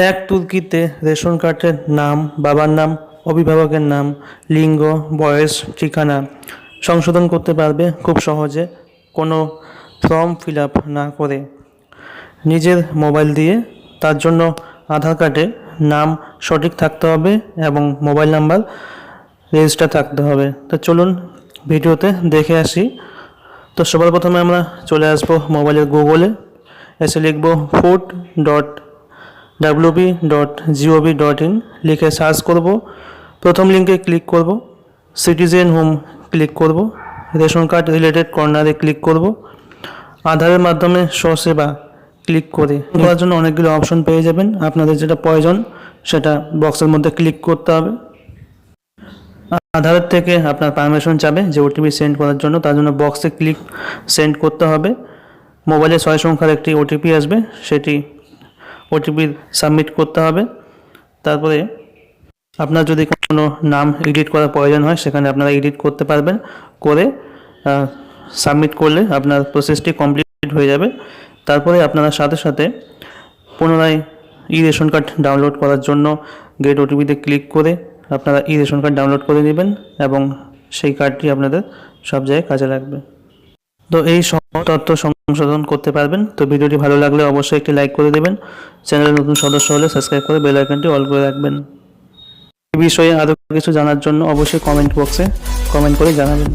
এক তুর্কিতে রেশন কার্ডের নাম, বাবার নাম, অভিভাবকের নাম, লিঙ্গ, বয়স, ঠিকানা সংশোধন করতে পারবে খুব সহজে কোনো ফর্ম ফিল আপ না করে। নিজের মোবাইল দিয়ে তার জন্য আধার কার্ডে নাম সঠিক থাকতে হবে এবং মোবাইল নাম্বার রেজিস্টার থাকতে হবে। তো চলুন ভিডিওতে দেখে আসি। তো সবার প্রথমে আমরা চলে আসব মোবাইলের গুগলে। এসে লিখব food dot WB dot GOV dot in লিখে সার্চ করব। প্রথম লিঙ্কে ক্লিক করব। সিটিজেন হোম ক্লিক করব। রেশন কার্ড রিলেটেড কর্নারে ক্লিক করব। আধারের মাধ্যমে স্বসেবা ক্লিক করে করার জন্য অনেকগুলো অপশন পেয়ে যাবেন। আপনাদের যেটা প্রয়োজন সেটা বক্সের মধ্যে ক্লিক করতে হবে। আধারের থেকে আপনার পারমিশন চাবে যে ওটিপি সেন্ড করার জন্য, তার জন্য বক্সে ক্লিক সেন্ড করতে হবে। মোবাইলে ছয় সংখ্যার একটি ওটিপি আসবে, সেটি ওটিপি সাবমিট করতে হবে। তারপরে আপনার যদি কোনো নাম এডিট করার প্রয়োজন হয়, সেখানে আপনারা এডিট করতে পারবেন। করে সাবমিট করলে আপনার প্রসেসটি কমপ্লিট হয়ে যাবে। তারপরে আপনারা সাথে সাথে পুনরায় ই রেশন কার্ড ডাউনলোড করার জন্য গেট ওটিপিতে ক্লিক করে আপনারা ই রেশন কার্ড ডাউনলোড করে নেবেন এবং সেই কার্ডটি আপনাদের সব জায়গায় কাজে লাগবে। তো এই তথ্য সংশোধন করতে পারবেন। তো ভিডিওটি ভালো লাগলে অবশ্যই একটি লাইক করে দেবেন। চ্যানেলের নতুন সদস্য হলে সাবস্ক্রাইব করে বেল আইকনটি অল করে রাখবেন। এই বিষয়ে আরও কিছু জানার জন্য অবশ্যই কমেন্ট বক্সে কমেন্ট করে জানাবেন।